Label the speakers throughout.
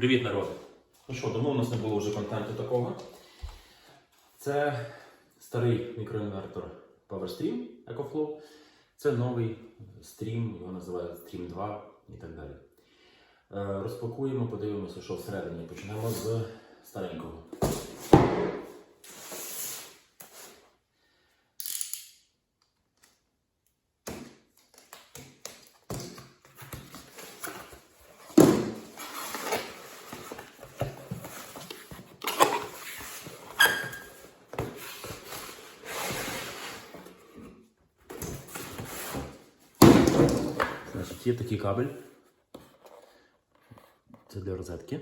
Speaker 1: Привіт, народи! Ну що, давно у нас не було вже контенту такого. Це старий мікроінвертор PowerStream EcoFlow. Це новий стрім, його називають Stream 2 і так далі. Е, Розпакуємо, подивимося, що всередині. Почнемо з старенького. Значить, є такий кабель. Це для розетки.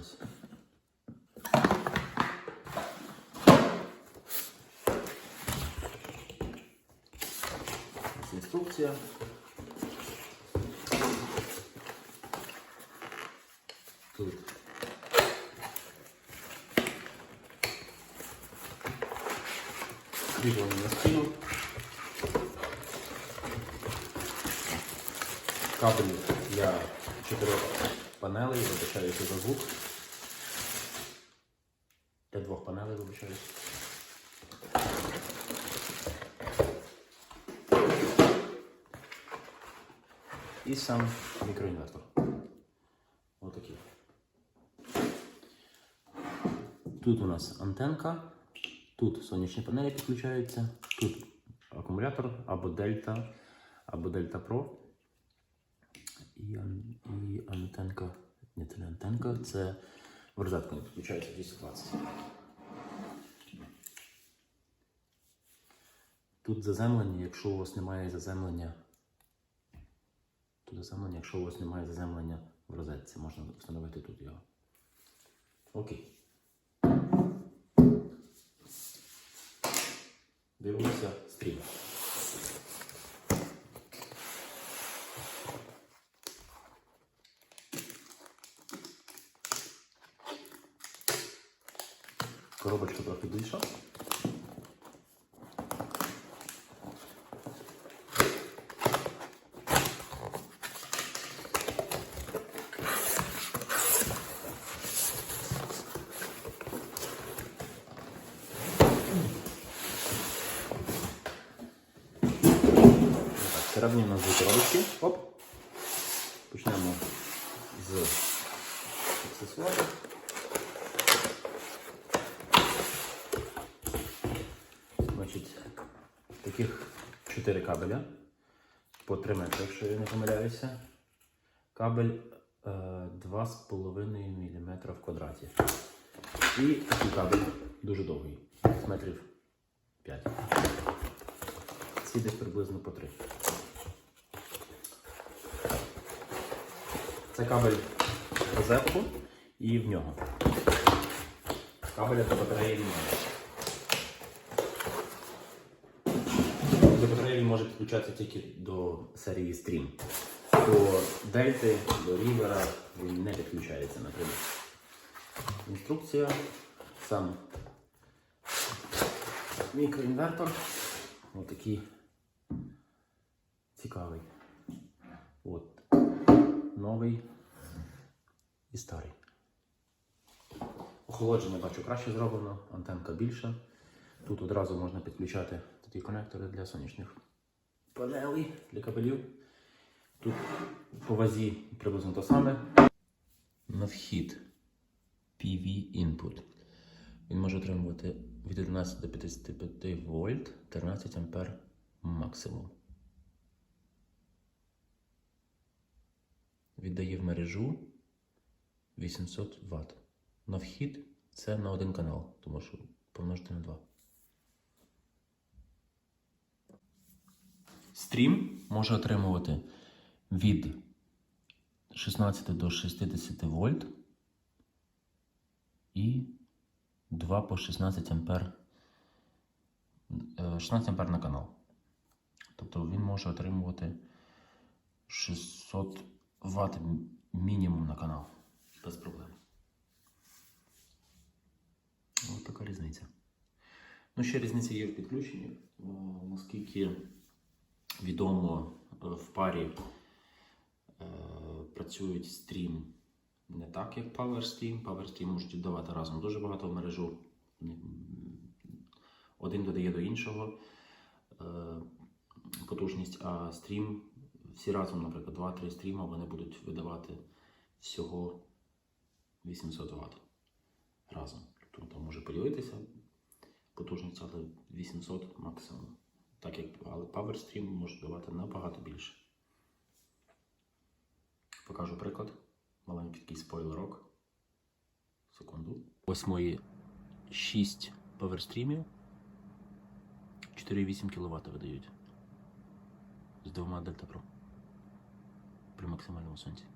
Speaker 1: Ось. Інструкція. Тут кріплення на стіну. Кабель для чотирьох панелей, вибачаюся за звук. Для двох панелей вибачаюся. І сам мікроінвертор. Отакий. Тут у нас антенка, тут сонячні панелі підключаються, тут акумулятор або Дельта, або Дельта Pro. І, і антенка. Ні, це не антенка, це в розетку не підключається 220. Тут заземлення, якщо у вас немає заземлення. Тут заземлення, якщо у вас немає заземлення в розетці, можна встановити тут його. Окей. Дивимося стрім. Коробочка трохи більша. Всередині у нас дві. Оп. Почнемо з аксесуарів. Значить, таких 4 кабеля по 3 метри, якщо я не помиляюся. Кабель е, 2,5 мм в квадраті. І такий кабель дуже довгий, метрів 5. Ці десь приблизно по 3. Це кабель розетку і в нього. Кабеля до батареї немає. До батареї він може підключатися тільки до серії Stream. До Дельти, до Рівера він не підключається, наприклад. Інструкція, сам мікроінвертор. Отакий цікавий. От. Новий і старий. Охолодження бачу краще зроблено, антенка більша. Тут одразу можна підключати такі конектори для сонячних панелей, для кабелів. Тут по вазі приблизно те саме. На вхід PV input. Він може отримувати від 11 до 55 вольт 13 ампер максимум. Віддає в мережу 800 Вт. На вхід це на один канал, тому що помножити на 2. Стрім може отримувати від 16 до 60 вольт і 2 по 16 ампер. е, 16 ампер на канал. Тобто він може отримувати 600 Вт мінімум на канал. Без проблем. Ось така різниця. Ну, ще різниця є в підключенні, о, оскільки відомо е, в парі е, працюють стрім не так, як PowerStream. PowerStream можуть давати разом дуже багато в мережу. Один додає до іншого е, потужність, а стрім всі разом, наприклад, 2-3 стріма вони будуть видавати всього 800 Вт разом. Тобто може поділитися потужність, але 800 максимум. Так як але PowerStream може давати набагато більше. Покажу приклад. Маленький такий спойлерок. Секунду. Ось мої 6 PowerStreamів. 4,8 кВт видають. З двома Delta por máxima la ausencia.